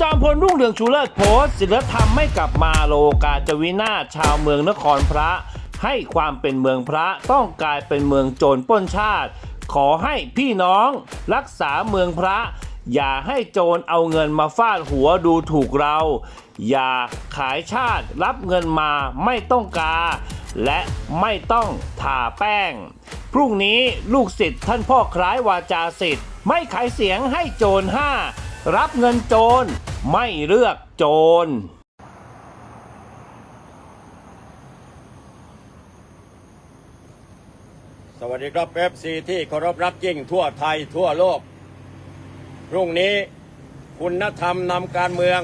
จอมพลรุ่งเรืองชูเลิศโพสต์ศิลธรรมไม่กลับมาโลกาจวินาชาวเมืองนครพระ ให้ความเป็นเมืองพระต้องกลายเป็นเมืองโจรป้นชาติ ขอให้พี่น้องรักษาเมืองพระ อย่าให้โจรเอาเงินมาฟาดหัวดูถูกเรา อย่าขายชาติรับเงินมาไม่ต้องกา และไม่ต้องทาแป้ง พรุ่งนี้ลูกศิษย์ท่านพ่อคล้ายวาจาศิษย์ไม่ขายเสียงให้โจรห้า รับเงินโจรไม่เลือกโจรสวัสดีครับเอฟซีที่เคารพรักยิ่งทั่วไทยทั่วโลก พรุ่งนี้คุณธรรมนำการเมือง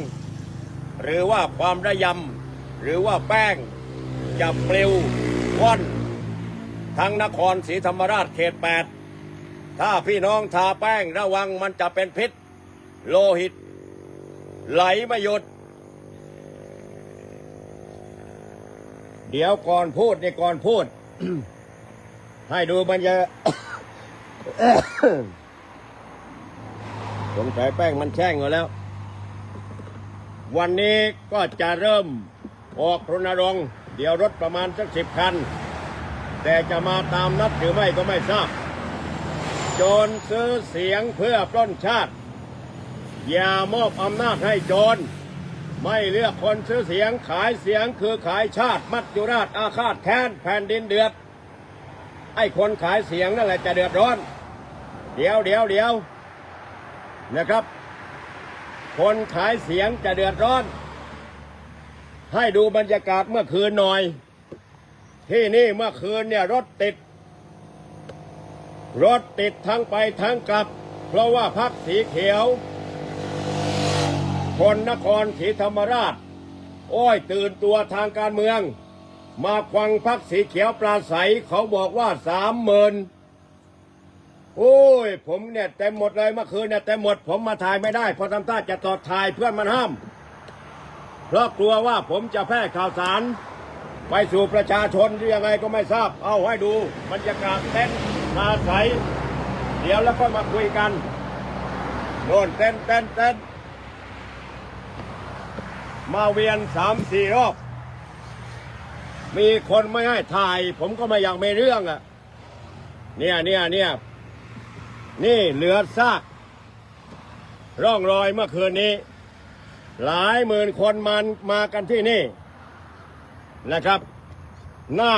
หรือว่าความระยำ หรือว่าแป้ง จะปลิวว่อนทั้งนครศรีธรรมราชเขตแปดถ้าพี่น้องทาแป้งระวังมันจะเป็นพิษ โลหิต ไหลม่หยด เดี๋ยวก่อนพูดนี่ก่อนพูด ให้ดูมันจะสงสัยแป้งมันแช่งอยู่แล้ว วันนี้ก็จะเริ่มออกรณรงค์เดี๋ยวรถประมาณสักสิบคัน แต่จะมาตามนัดหรือไม่ก็ไม่ทราบ โจรซื้อเสียงเพื่อปล้นชาติ อย่ามอบอำนาจให้โจร ไม่เลือกคนซื้อเสียงขายเสียงคือขายชาติมัจจุราชอาฆาตแค้นแผ่นดินเดือด ไอ้คนขายเสียงนั่นแหละจะเดือดร้อน เดี๋ยวเดี๋ยวเดี๋ยวนะครับ คนขายเสียงจะเดือดร้อน ให้ดูบรรยากาศเมื่อคืนหน่อย ที่นี่เมื่อคืนเนี่ยรถติด รถติดทั้งไปทั้งกลับ เพราะว่าพักสีเขียว คนนครศรีธรรมราช อ้อยตื่นตัวทางการเมือง มาควังพักสีเขียวปลาใสเขาบอกว่าสามหมื่นโอ้ย ผมเนี่ยเต็มหมดเลยเมื่อคืนเนี่ยเต็มหมด ผมมาถ่ายไม่ได้เพราะทำท่าจะตอดถ่ายเพื่อนมันห้าม เพราะกลัวว่าผมจะแพร่ข่าวสาร ไปสู่ประชาชนที่ยังไงก็ไม่ทราบ เอาให้ดูบรรยากาศเต้นปลาใสเดี๋ยวแล้วก็มาคุยกันโน่นเต้นเต้นเต้น มาเวียนสามสี่รอบ มีคนไม่ให้ถ่าย ผมก็ไม่อยากมีเรื่องอะ เนี่ยเนี่ยเนี่ยนี่เหลือซากร่องรอยเมื่อคืนนี้ หลายหมื่นคนมันมากันที่นี่นะครับ หน้า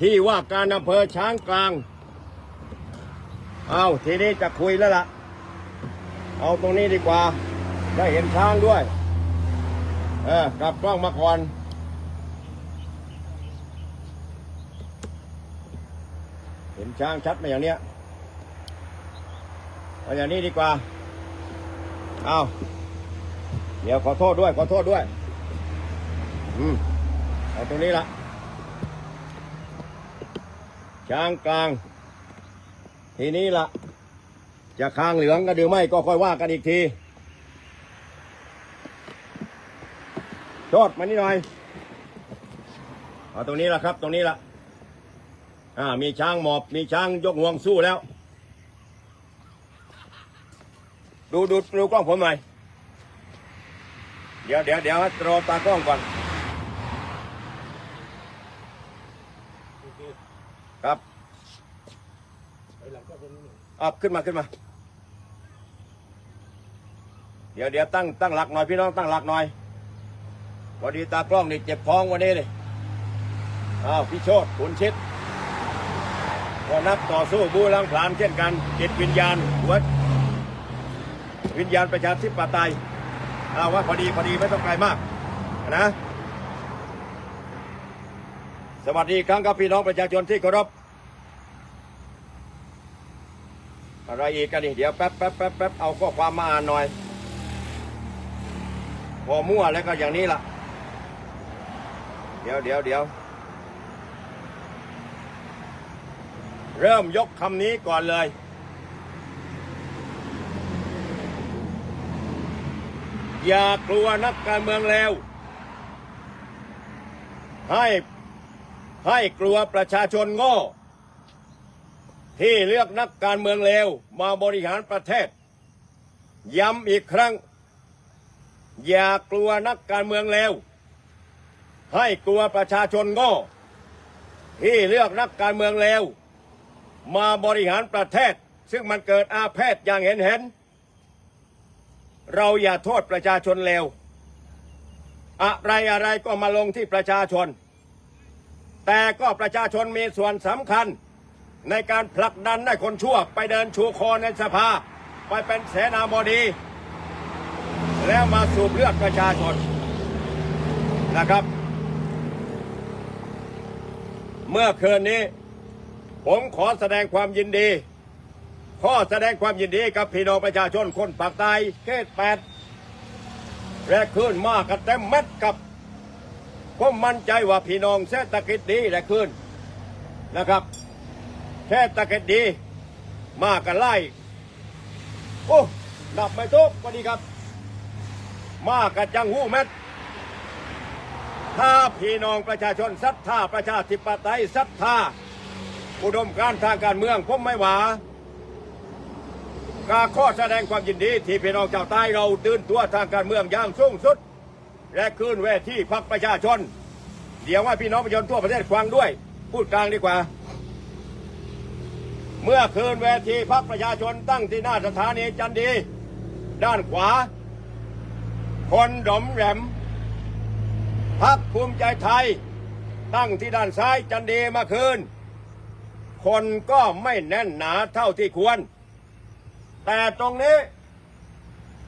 ที่ว่าการอำเภอช้างกลาง เอาทีนี้จะคุยแล้วล่ะ เอาตรงนี้ดีกว่า ได้เห็นช้างด้วย เออกลับกล้องมาก่อนเห็นช้างชัดไหมอย่างเนี้ยเอาอย่างนี้ดีกว่า เอาเดี๋ยวขอโทษด้วย ขอโทษด้วย อืมเอาตรงนี้ละช้างกลาง ทีนี้ละจะคางเหลืองกันหรือไม่ก็ค่อยว่ากันอีกที โทษมานี่หน่อยเอาตรงนี้ละครับ ตรงนี้ละอ่า มีช้างหมอบ มีช้างยกงวงสู้แล้ว ดูดูดูกล้องผมหน่อยเดี๋ยวเดี๋ยวเดี๋ยวรอตากล้องก่อน ครับอับขึ้นมาขึ้นมา เดี๋ยวเดี๋ยวตั้งตั้งหลักหน่อยพี่น้องตั้งหลักหน่อย พอดีตากล้องนี่เจ็บท้องวันนี้เลยอ้าวพี่โชตขุนชิดก็นักต่อสู้บูรังผลานเช่นกันจิตวิญญาณวัดวิญญาณประชาธิปไตยเอาว่าพอดีพอดีไม่ต้องไกลมากนะ สวัสดีครั้งครับพี่น้องประชาชนที่เคารพอะไรอีกกันนี่เดี๋ยวแป๊บแป๊บแป๊บแป๊บเอาข้อความมาอ่านหน่อยพอมั่วแล้วก็อย่างนี้ล่ะ เดี๋ยวเดี๋ยวเดี๋ยวเริ่มยกคำนี้ก่อนเลย อย่ากลัวนักการเมืองแล้ว ให้ให้กลัวประชาชนโง่ ที่เลือกนักการเมืองเลวมาบริหารประเทศ ย้ำอีกครั้ง อย่ากลัวนักการเมืองเลว ให้กลัวประชาชนโง่ที่เลือกนักการเมืองเลวมาบริหารประเทศ ซึ่งมันเกิดอาเพศอย่างเห็นเห็น เราอย่าโทษประชาชนเลวอะไรอะไรก็มาลงที่ประชาชน แต่ก็ประชาชนมีส่วนสำคัญ ในการผลักดันให้คนชั่ว ไปเดินชูคอในสภา ไปเป็นเสนาบดี แล้วมาสูบเลือดประชาชนนะครับ เมื่อคืนนี้ ผมขอแสดงความยินดี ขอแสดงความยินดีกับพี่น้องประชาชนคนปากใต้เขตแปดและขึ้นมากกันเต็มเม็ดกับผมมั่นใจว่าพี่น้องเศรษฐกิจดีและขึ้นนะครับเศรษฐกิจดีมากกันไล่โอ้ดับไม่ทุกวัสดีครับ มากกันจังหู้เม็ด ถ้าพี่น้องประชาชนศรัทธาประชาธิปไตยศรัทธาอุดมการทางการเมืองผมไม่หวาการข้อแสดงความยินดีที่พี่น้องชาวใต้เราตื่นตัวทางการเมืองอย่างสูงสุด และคืนเวทีพักประชาชน เดี๋ยวว่าพี่น้องประชาชนทั่วประเทศฟังด้วย พูดกลางดีกว่า เมื่อคืนเวทีพักประชาชนตั้งที่หน้าสถานีจันดี ด้านขวา คนดมแหลม พักภูมิใจไทย ตั้งที่ด้านซ้ายจันดีมาคืน คนก็ไม่แน่นหนาเท่าที่ควร แต่ตรงนี้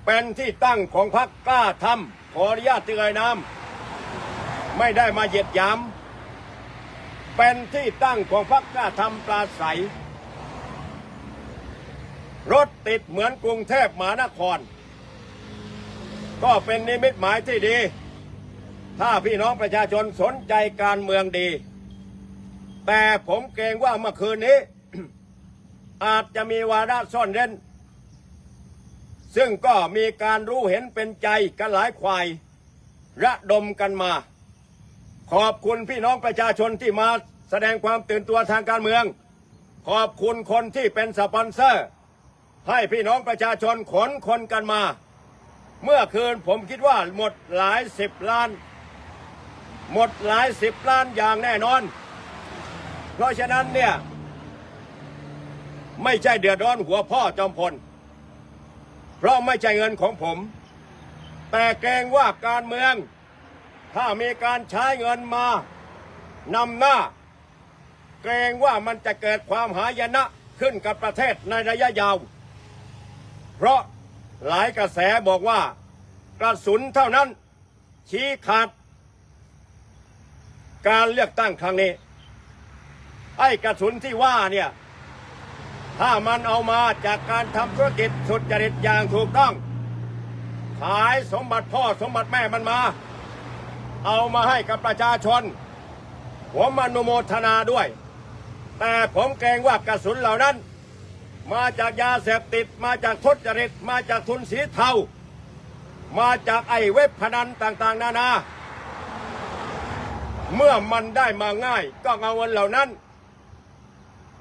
เป็นที่ตั้งของพักกล้าทำขออนุญาตเตือนน้ำไม่ได้มาเหยียดหยาม เป็นที่ตั้งของพักกล้าทำปลาใสรถติดเหมือนกรุงเทพมหานคร ก็เป็นนิมิตหมายที่ดี ถ้าพี่น้องประชาชนสนใจการเมืองดี แต่ผมเกรงว่าเมื่อคืนนี้ อาจจะมีวาระซ่อนเร้น ซึ่งก็มีการรู้เห็นเป็นใจกันหลายควาย ระดมกันมา ขอบคุณพี่น้องประชาชนที่มาแสดงความตื่นตัวทางการเมือง ขอบคุณคนที่เป็นสปอนเซอร์ ให้พี่น้องประชาชนขนคนกันมา เมื่อคืนผมคิดว่าหมดหลายสิบล้าน หมดหลายสิบล้านอย่างแน่นอน เพราะฉะนั้นเนี่ย ไม่ใช่เดือดร้อนหัวพ่อจอมพล เพราะไม่ใช่เงินของผม แต่เกรงว่าการเมือง ถ้ามีการใช้เงินมานำหน้า เกรงว่ามันจะเกิดความหายนะขึ้นกับประเทศในระยะยาว เพราะหลายกระแสบอกว่ากระสุนเท่านั้น ชี้ขาด การเลือกตั้งครั้งนี้ ไอ้กระสุนที่ว่าเนี่ย ถ้ามันเอามาจากการทำธุรกิจสุจริตอย่างถูกต้อง ขายสมบัติพ่อสมบัติแม่มันมา เอามาให้กับประชาชน ผมอนุโมทนาด้วย แต่ผมเกรงว่ากระสุนเหล่านั้น มาจากยาเสพติดมาจากทุจริตมาจากทุนสีเทา มาจากไอ้เว็บพนันต่างๆ นานา เมื่อมันได้มาง่าย ก็เอาเงินเหล่านั้น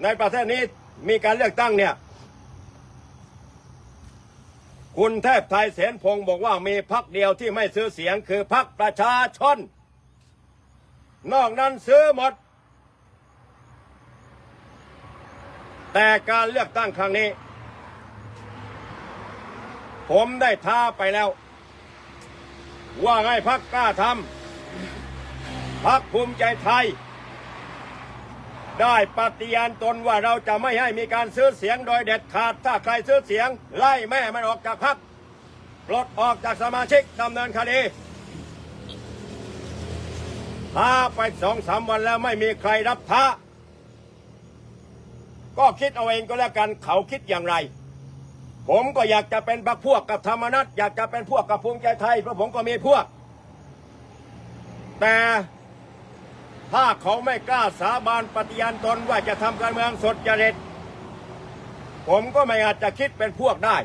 ในประเทศนี้มีการเลือกตั้งเนี่ย คุณเทพไทยเสนพงศ์บอกว่ามีพักเดียวที่ไม่ซื้อเสียงคือพักประชาชน นอกนั้นซื้อหมด แต่การเลือกตั้งครั้งนี้ ผมได้ท้าไปแล้ว ว่าให้พักกล้าทำ พักภูมิใจไทย ได้ปฏิญาณตนว่าเราจะไม่ให้มีการซื้อเสียงโดยเด็ดขาด ถ้าใครซื้อเสียง ไล่แม่มันออกจากพักปลดออกจากสมาชิกดำเนินคดีท้าไปสองสามวันแล้วไม่มีใครรับท้า ก็คิดเอาเองก็แล้วกันเขาคิดอย่างไร ผมก็อยากจะเป็นพักพวกกับธรรมนัตอยากจะเป็นพวกกับภูมิใจไทยเพราะผมก็มีพวก แต่ ถ้าเขาไม่กล้าสาบานปฏิญาณตนว่าจะทำการเมืองสดจริต ผมก็ไม่อาจจะคิดเป็นพวกได้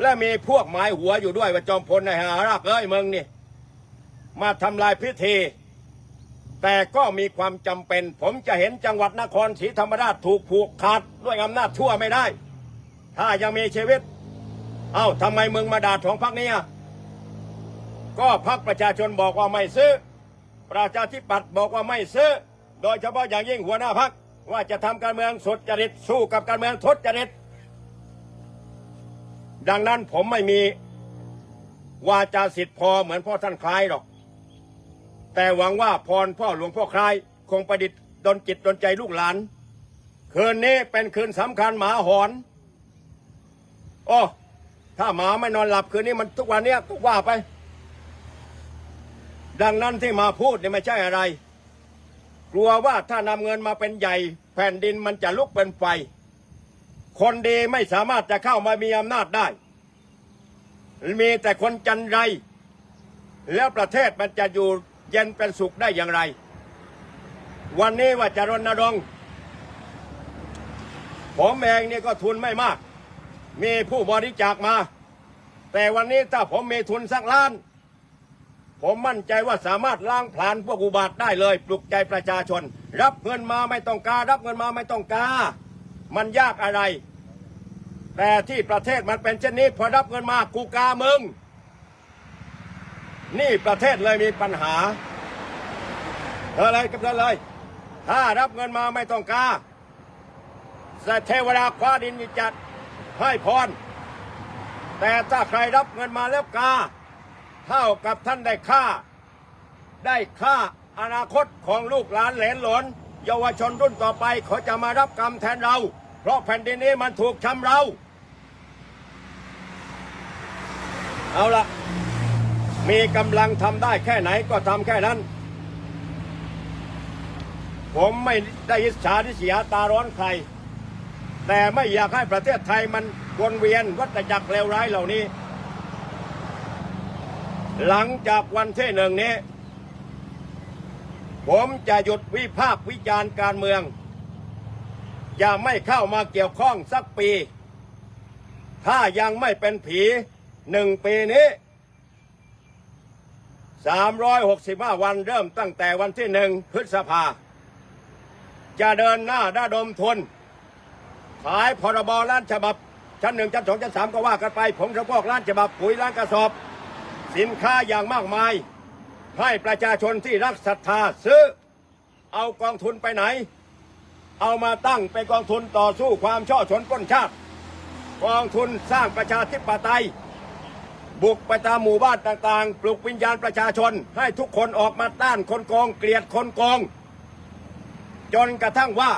และมีพวกหมายหัวอยู่ด้วยว่าจอมพลในหารักเอ้ยมึงนี่ มาทำลายพิธี แต่ก็มีความจำเป็น ผมจะเห็นจังหวัดนครศรีธรรมราชถูกผูกขาดด้วยอำนาจชั่วไม่ได้ ถ้ายังมีชีวิต เอ้าทำไมมึงมาด่าของพรรคนี้อะก็พักประชาชนบอกว่าไม่ซื้อ ประชาธิปัตย์บอกว่าไม่ซื้อ โดยเฉพาะอย่างยิ่งหัวหน้าพักว่าจะทำการเมืองสุจริตสู้กับการเมืองทุจริต ดังนั้นผมไม่มีวาจาสิทธิ์พอเหมือนพ่อท่านคล้ายหรอก แต่หวังว่าพรพ่อหลวงพ่อคล้าย คงประดิษฐ์ดนจิตดนใจลูกหลาน คืนนี้เป็นคืนสำคัญหมาหอนโอ้ถ้าหมาไม่นอนหลับคืนนี้มันทุกวันเนี้ยก็ว่าไป ดังนั้นที่มาพูดเนี่ยไม่ใช่อะไร กลัวว่าถ้านำเงินมาเป็นใหญ่ แผ่นดินมันจะลุกเป็นไฟ คนดีไม่สามารถจะเข้ามามีอำนาจได้ มีแต่คนจันไร แล้วประเทศมันจะอยู่เย็นเป็นสุขได้อย่างไร วันนี้ว่าจะรณรงค์ผมเองเนี่ยก็ทุนไม่มาก มีผู้บริจาคมา แต่วันนี้ถ้าผมมีทุนสักล้าน ผมมั่นใจว่าสามารถล้างผลาญพวกอุบาทได้เลย ปลุกใจประชาชน รับเงินมาไม่ต้องการ รับเงินมาไม่ต้องการ มันยากอะไร แต่ที่ประเทศมันเป็นเช่นนี้พอรับเงินมากูกามึง นี่ประเทศเลยมีปัญหาเธอเลยกับเธอเลย ถ้ารับเงินมาไม่ต้องการแต่เทวดาคว้าดินจัดให้พร แต่ถ้าใครรับเงินมาแล้วกา เท่ากับท่านได้ค่า ได้ค่าอนาคตของลูกหลานเหลนหลนเยาวชนรุ่นต่อไปเขาจะมารับกรรมแทนเรา เพราะแผ่นดินนี้มันถูกชำเรา เอาละมีกำลังทำได้แค่ไหนก็ทำแค่นั้น ผมไม่ได้อิจฉาทิษยตาร้อนใคร แต่ไม่อยากให้ประเทศไทยมันวนเวียนวัฏจักรเลวร้ายเหล่านี้ หลังจากวันที่หนึ่งนี้ ผมจะหยุดวิพากษ์วิจารณ์การเมือง จะไม่เข้ามาเกี่ยวข้องสักปี ถ้ายังไม่เป็นผีหนึ่งปีนี้ 365 วันเริ่มตั้งแต่วันที่หนึ่งพฤษภา จะเดินหน้าด้าดมทุน ขายพรบล้านฉบับ ชั้นหนึ่งชั้นสองชั้นสามก็ว่ากันไป ผมสะพอกล้านฉบับปุ๋ยล้านกระสอบ สินค้าอย่างมากมาย ให้ประชาชนที่รักศรัทธาซื้อ เอากองทุนไปไหน เอามาตั้งเป็นกองทุนต่อสู้ความช่อชนปล้นชาติ กองทุนสร้างประชาธิปไตย บุกไปตามหมู่บ้านต่างๆ ปลุกวิญญาณประชาชน ให้ทุกคนออกมาต้านคนโกงเกลียดคนโกงจนกระทั่งว่า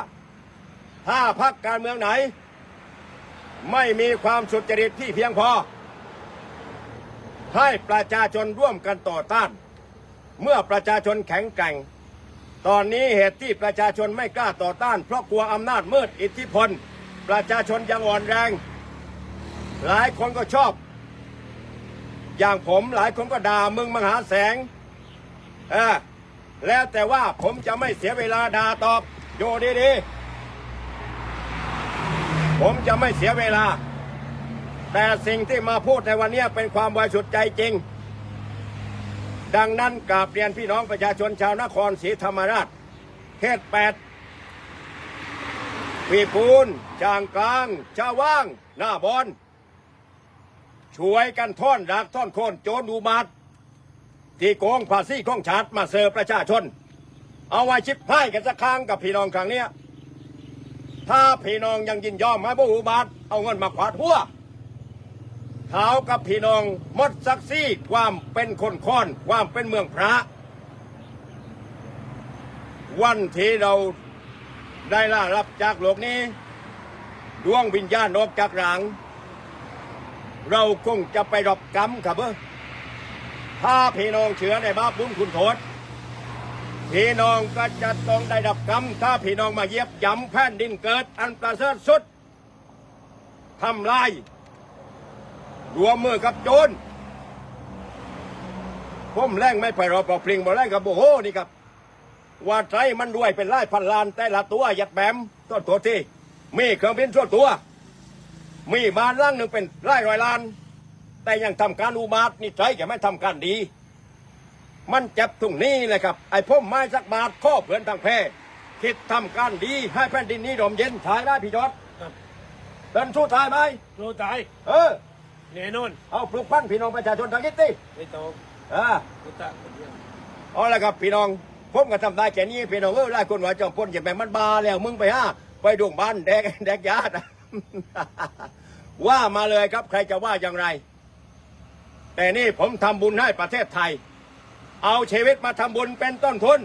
ถ้าพักการเมืองไหน ไม่มีความสุจริตที่เพียงพอ ให้ประชาชนร่วมกันต่อต้าน เมื่อประชาชนแข็งแกร่ง ตอนนี้เหตุที่ประชาชนไม่กล้าต่อต้าน เพราะกลัวอำนาจมืดอิทธิพล ประชาชนยังอ่อนแรง หลายคนก็ชอบ อย่างผมหลายคนก็ด่ามึงมหาแสงเออแล้วแต่ว่าผมจะไม่เสียเวลาด่าตอบอยู่ดีๆผมจะไม่เสียเวลา แต่สิ่งที่มาพูดในวันนี้เป็นความบริสุทธิ์ใจจริง ดังนั้นกราบเรียนพี่น้องประชาชนชาวนครศรีธรรมราช เขตแปดปีปูนจางกลาง ชาว่าง หน้าบอนช่วยกันท่อนรักท่อนโคนโจรอุบาทที่โกงภาษีของชาติมาเสิร์ฟประชาชน เอาไว้ชิบให้กันสักครั้งกับพี่น้องครั้งนี้ถ้าพี่น้องยังยินยอมให้บุอุบาทเอาเงินมาขวาดหัว เท้ากับพี่น้องมดศักดิ์ศรีความเป็นคนค้อนความเป็นเมืองพระ วันที่เราได้ล่ารับจากโลกนี้ ดวงวิญญาณออกจากหลัง เราคงจะไปรับกรรมครับเออถ้าพี่น้องเชื่อในบาปบุญคุณโทษพี่น้องก็จะต้องได้รับกรรม ถ้าพี่น้องมาเยียบย่ำแผ่นดินเกิดอันประเสริฐสุดทำลาย รวมมือกับโจรผมแรงไม่ไปรอปลอกพลิงบ่แรงกับโบโหนี่ครับ ว่าใจมันรวยเป็นไร่พันล้านแต่ละตัวหยัดแบมต้นตัวที่ มีเครื่องบินทั่วตัว มีบ้านหล่างหนึ่งเป็นไร่ร้อยล้าน แต่ยังทำการอุบาทนี่ใจจะไม่ทำการดี มันเจ็บตรงนี้เลยครับ ไอ้พ่มไม้สักบาทข้อเพื่อนทางเพศคิดทำการดีให้แผ่นดินนี้ร่มเย็นถ่ายได้พี่จอดครับเดินสู้ถ่ายไหมรู้ตายเออ แน่นอนเอาปลุกปั้นพี่น้องประชาชนทางนี้ติไม่ต้องอ่าเอาละครับพี่น้องผมก็ทำได้แค่นี้พี่น้องเออหลายคนว่าจอมพลอย่าแบบมันบาแล้วมึงไปฮะไปดวงบ้านแดกแดกยาดว่ามาเลยครับใครจะว่าอย่างไร แต่นี่ผมทำบุญให้ประเทศไทย เอาชีวิตมาทำบุญเป็นต้นทุน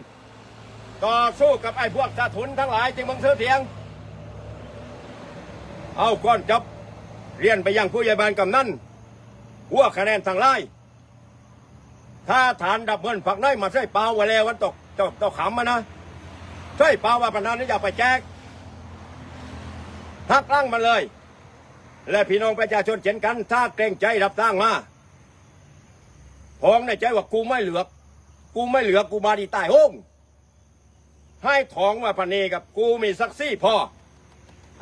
ต่อสู้กับไอ้พวกสะทุนทั้งหลายจึงมึงซื้อเถียง เอาก้อนจบ เรียนไปยังผู้ใหญ่บ้านกำนันหัวคะแนนทางไล่ถ้าฐานดับเงินฝักน้อยมาใส่เปล่าไว้แล้ววันตกตกตกขำมานะใส่เปล่าว่าปนันนี่อย่าไปแจกทักลั่งมาเลย และพี่น้องประชาชนเช่นกัน ถ้าเกรงใจรับตั้งมาพองในใจว่ากูไม่เหลือ กูไม่เหลือกูมาดีต้ห้องให้ทองมาพันนีกับกูมีสักซี่พอ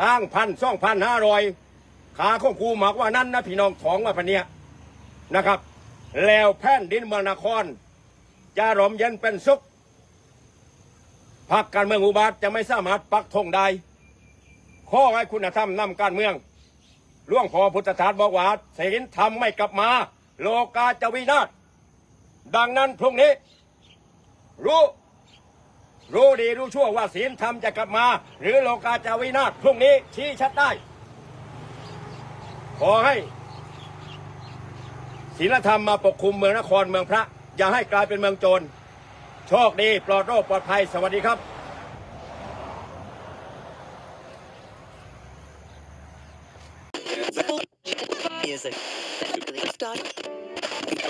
ตั้งพันสองพันห้าร้อย ขาของกูหมากว่านั่นนะพี่น้องท้องว่าพันเนี้ยนะครับ แล้วแผ่นดินเมืองนคร จะร่มเย็นเป็นสุขพักการเมืองอุบาทจะไม่สามารถปักธงได้ข้อให้คุณธรรมนำการเมืองล่วงพอพุทธทาสบอกว่าศีลธรรมไม่กลับมา โลกาจะวินาศดังนั้นพรุ่งนี้ รู้ รู้ดีรู้ชั่วว่าศีลธรรมจะกลับมา หรือโลกาจะวินาศพรุ่งนี้ชี้ชัดได้ ขอให้ศีลธรรมมาปกคลุมเมืองนครเมืองพระ อย่าให้กลายเป็นเมืองโจร โชคดี ปลอดโรคปลอดภัย สวัสดีครับ Music.